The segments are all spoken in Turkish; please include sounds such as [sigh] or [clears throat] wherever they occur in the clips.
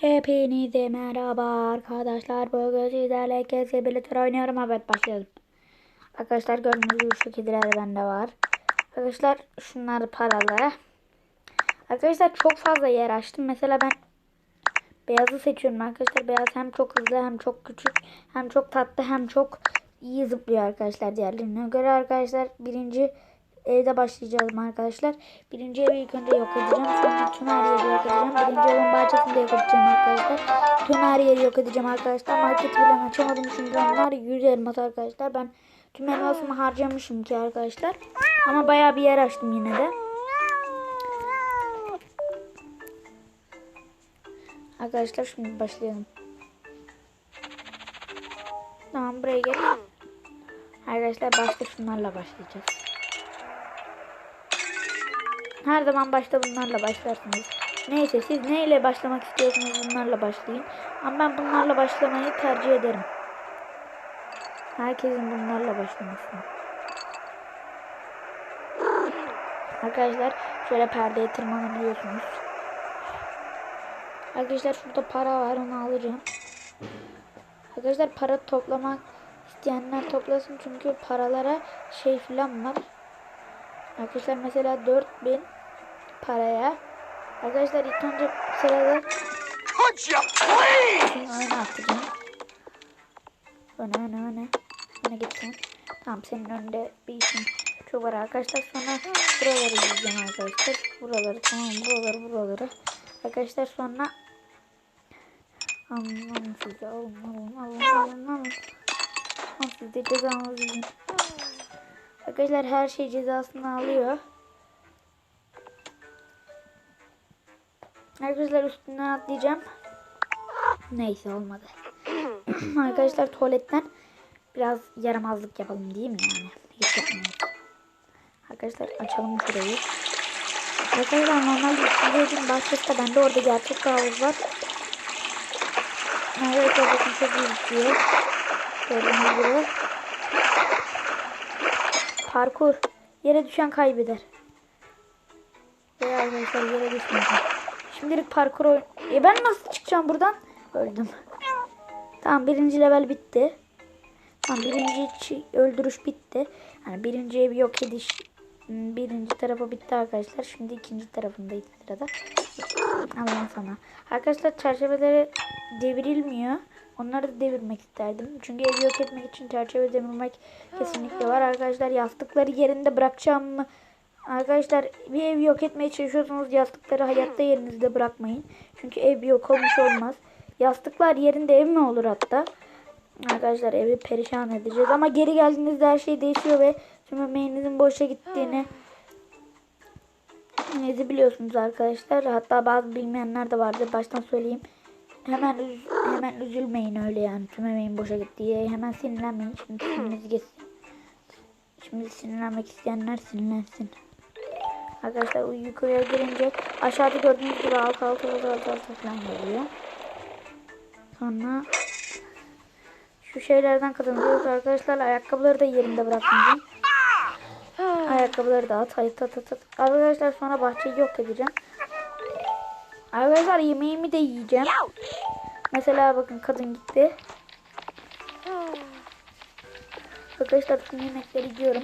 Hepinize merhaba arkadaşlar. Bugün sizlerle kese birlikte oynuyorum. Evet başlayalım. Arkadaşlar gördüğünüz gibi şu kediler de bende var. Arkadaşlar şunlar paralı. Arkadaşlar çok fazla yer açtım. Mesela ben beyazı seçiyorum arkadaşlar. Beyaz hem çok hızlı hem çok küçük hem çok tatlı hem çok iyi zıplıyor arkadaşlar diğerlerine göre arkadaşlar. Birinci evde başlayacağız arkadaşlar. Birinci evi ilk önce yok edeceğim. Sonra tüm her yeri yok edeceğim. Birinci evin bahçesini de yok edeceğim arkadaşlar. Tüm her yeri yok edeceğim arkadaşlar. Marketi bile açamadım çünkü onlar 100 elmas arkadaşlar. Ben tüm elmasımı harcamışım ki arkadaşlar. Ama bayağı bir yer açtım yine de. Arkadaşlar şimdi başlayalım. Tamam buraya gel. Arkadaşlar başta şunlarla başlayacağız. Her zaman başta bunlarla başlarsınız. Neyse siz neyle başlamak istiyorsanız bunlarla başlayın. Ama ben bunlarla başlamayı tercih ederim. Herkesin bunlarla başlamasını. Arkadaşlar şöyle perdeye tırmanabiliyorsunuz. Arkadaşlar şurada para var onu alacağım. Arkadaşlar para toplamak isteyenler toplasın çünkü paralara şey filan var. Arkadaşlar mesela 4000 paraya Arkadaşlar ilk önce sırada öne atacağım. Öne öne öne. Öne gitsin. Tamam senin önünde bir işin çok var arkadaşlar. Sonra buraları yiyeceğim arkadaşlar. Buraları tamam buraları buraları. Arkadaşlar sonra Alın size alın alın alın alın alın. Al siz de cezanızı yiyin. Arkadaşlar her şey cezasını alıyor. Arkadaşlar üstüne atlayacağım. Neyse olmadı. [coughs] Arkadaşlar tuvaletten biraz yaramazlık yapalım değil mi yani? Hiç yapmayalım. Arkadaşlar açalım şurayı. Arkadaşlar normalde izleyicinin bahçesi de bende orada gerçek bir havuz var. Evet bakın çok iyi gidiyor. Gördüğünüz gibi. Parkur. Yere düşen kaybeder. Ve arkadaşlar yere düşmeyeceğim. Şimdilik parkur oyun... E ben nasıl çıkacağım buradan? Öldüm. Tamam birinci level bitti. Tamam birinci öldürüş bitti. Yani birinci ev yok ediş hmm, birinci tarafı bitti arkadaşlar. Şimdi ikinci tarafındayız sırada. Allah sana. Arkadaşlar çerçeveleri devrilmiyor. Onları da devirmek isterdim. Çünkü evi yok etmek için çerçeve devirmek kesinlikle var. Arkadaşlar yastıkları yerinde bırakacağım mı? Arkadaşlar bir ev yok etmeye çalışıyorsanız yastıkları hayatta yerinizde bırakmayın. Çünkü ev yok olmuş olmaz. Yastıklar yerinde ev mi olur hatta? Arkadaşlar evi perişan edeceğiz. Ama geri geldiğinizde her şey değişiyor ve tüm emeğinizin boşa gittiğini Nezi biliyorsunuz arkadaşlar. Hatta bazı bilmeyenler de vardır. Baştan söyleyeyim. Hemen üz- hemen üzülmeyin öyle yani. Tüm emeğin boşa gittiği. Hemen sinirlenmeyin. Şimdi [clears throat] siniriniz geçsin. Şimdi sinirlenmek isteyenler sinirlensin. Arkadaşlar yukarıya girince aşağıda gördüğünüz gibi alt alt alt alt alt falan geliyor. Sonra şu şeylerden kazanıyoruz arkadaşlar. Ayakkabıları da yerinde bırakmayacağım. [clears throat] Ayakkabıları da at. At at at. at. Arkadaşlar sonra bahçeyi yok edeceğim. Arkadaşlar yemeğimi de yiyeceğim. Mesela bakın kadın gitti. Arkadaşlar tüm yemekleri yiyorum.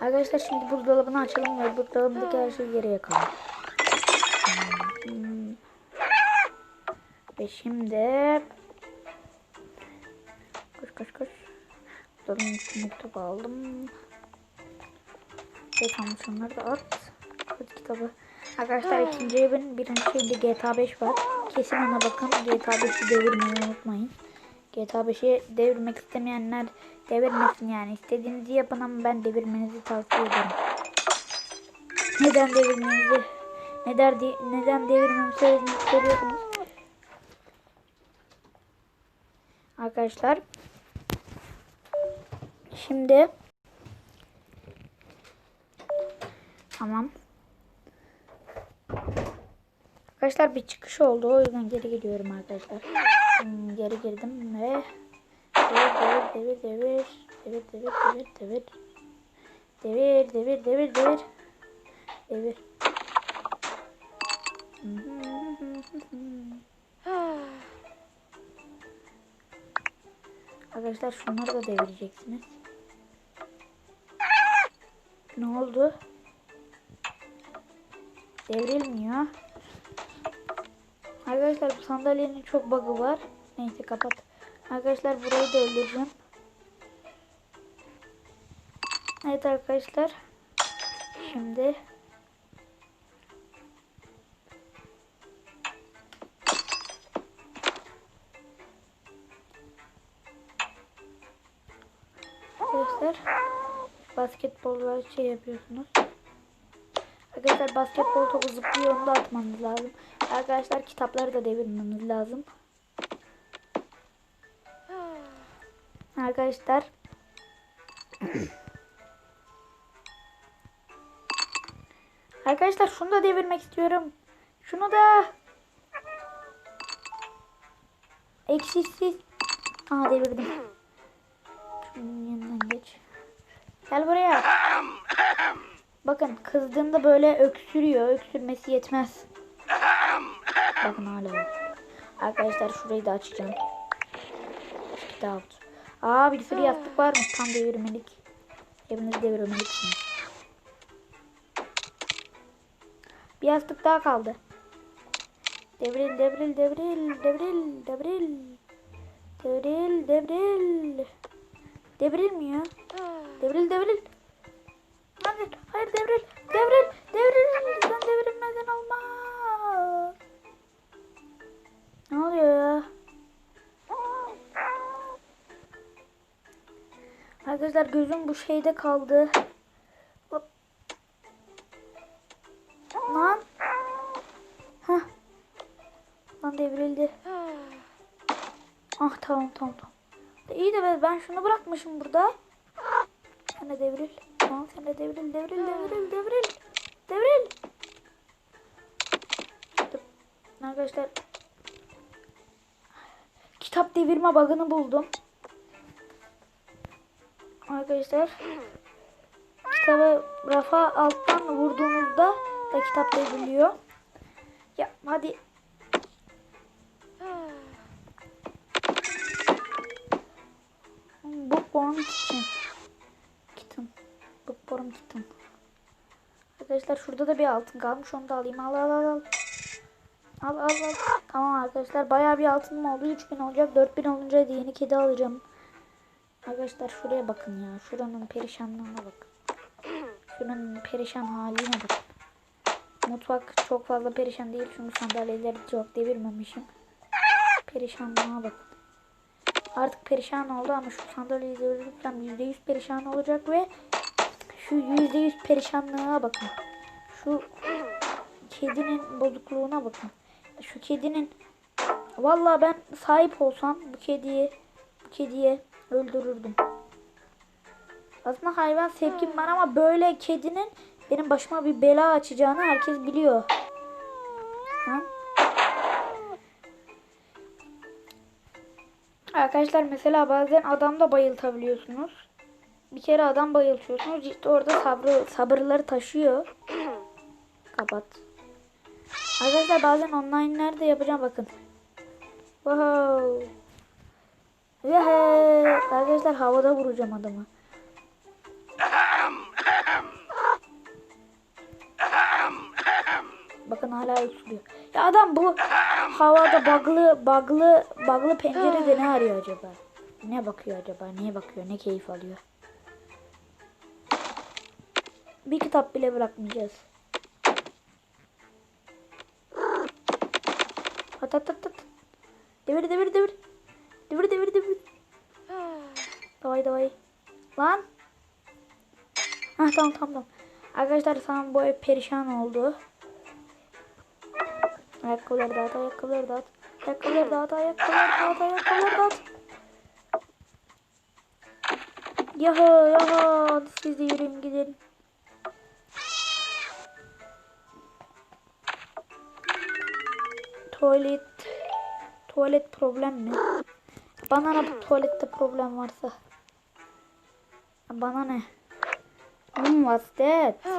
Arkadaşlar şimdi buzdolabını açalım ve buzdolabındaki her şeyi yere yakalım. Ve şimdi koş koş koş. Buzdolabının içine mektup aldım. Ve şunları da at. Hadi kitabı. Arkadaşlar ikinci evin birinci şeyinde GTA 5 var. Kesin ona bakın. GTA 5'i devirmeyi unutmayın. GTA 5'i devirmek istemeyenler devirmesin yani. İstediğinizi yapın ama ben devirmenizi tavsiye ederim. Neden devirmenizi neden, de, neden devirmemi söylediğinizi soruyorsunuz. Arkadaşlar şimdi tamam. Arkadaşlar bir çıkış oldu. O yüzden geri gidiyorum arkadaşlar. Geri girdim ve devir devir devir devir devir devir devir devir devir devir devir devir devir Arkadaşlar şunları da devireceksiniz. Ne oldu? Devrilmiyor. Arkadaşlar bu sandalyenin çok bug'ı var. Neyse kapat. Arkadaşlar burayı da öldüreceğim. Evet arkadaşlar. Şimdi Arkadaşlar basketbol şey yapıyorsunuz. Arkadaşlar basketbol topu zıplıyor onu da atmanız lazım. Arkadaşlar kitapları da devirmemiz lazım. Arkadaşlar Arkadaşlar şunu da devirmek istiyorum. Şunu da eksiksiz. Aa devirdim. Şunun yanından geç. Gel buraya. Bakın kızdığında böyle öksürüyor. Öksürmesi yetmez. Bakın hala. var. Arkadaşlar şurayı da açacağım. Get out. Aa sürü yastık varmış. Tam devirmelik. Hepiniz devirmeliksiniz. Bir yastık daha kaldı. Devril, devril, devril, devril, devril. Devril, devril. Devrilmiyor. Devril, devril. Hayır, hayır devril, devril, devril. Sen devrilmeden olmaz. Ne oluyor ya? Arkadaşlar gözüm bu şeyde kaldı. Lan. Hah. Lan devrildi. Ah tamam tamam tamam. İyi de ben- ben şunu bırakmışım burada. Sen de devril. Tamam sen de devril devril devril devril. Devril. Arkadaşlar. Kitap devirme bug'ını buldum. Arkadaşlar. Kitabı rafa alttan vurduğunuzda da kitap devriliyor. Ya hadi. Bookworm Kitchen. Arkadaşlar şurada da bir altın kalmış. Onu da alayım. Al al al al. Al al. Tamam arkadaşlar bayağı bir altınım oldu. 3000 olacak. 4000 olunca yeni kedi alacağım. Arkadaşlar şuraya bakın ya. Şuranın perişanlığına bakın. Şuranın perişan haline bakın. Mutfak çok fazla perişan değil. Çünkü sandalyeleri çok devirmemişim. Perişanlığa bakın. Artık perişan oldu ama şu sandalyeyi devirirsem %100 perişan olacak ve şu %100 perişanlığa bakın. Şu kedinin bozukluğuna bakın. Şu kedinin Vallahi ben sahip olsam bu kediyi bu kediye öldürürdüm. Aslında hayvan sevgim var ama böyle kedinin benim başıma bir bela açacağını herkes biliyor. Ha? Arkadaşlar mesela bazen adam da bayıltabiliyorsunuz. Bir kere adam bayıltıyorsunuz. İşte orada sabrı, sabırları taşıyor. [clears throat] Kapat. Arkadaşlar bazen online nerede yapacağım bakın. Wow. Yehe. Arkadaşlar havada vuracağım adamı. Bakın hala öksürüyor. Ya adam bu havada baglı baglı baglı pencerede ne arıyor acaba? Ne bakıyor acaba? Niye bakıyor? Ne keyif alıyor? Bir kitap bile bırakmayacağız. At at at at. Devir devir devir. Devir devir devir. Davay davay. Lan. Hah tamam tamam tamam. Arkadaşlar tamam bu perişan oldu. Ayakkabıları dağıt, ayakkabıları dağıt. Ayakkabıları dağıt, ayakkabıları dağıt, ayakkabıları dağıt. Yaha yaha siz de yürüyün gidelim. Tuvalet. Tuvalet problem mi? Bana ne bu tuvalette problem varsa. Bana ne? Hmm, what's that? [sighs]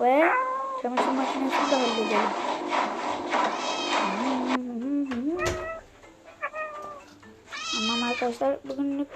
Ve çamaşır makinesini de halledelim. Aman arkadaşlar bugünlük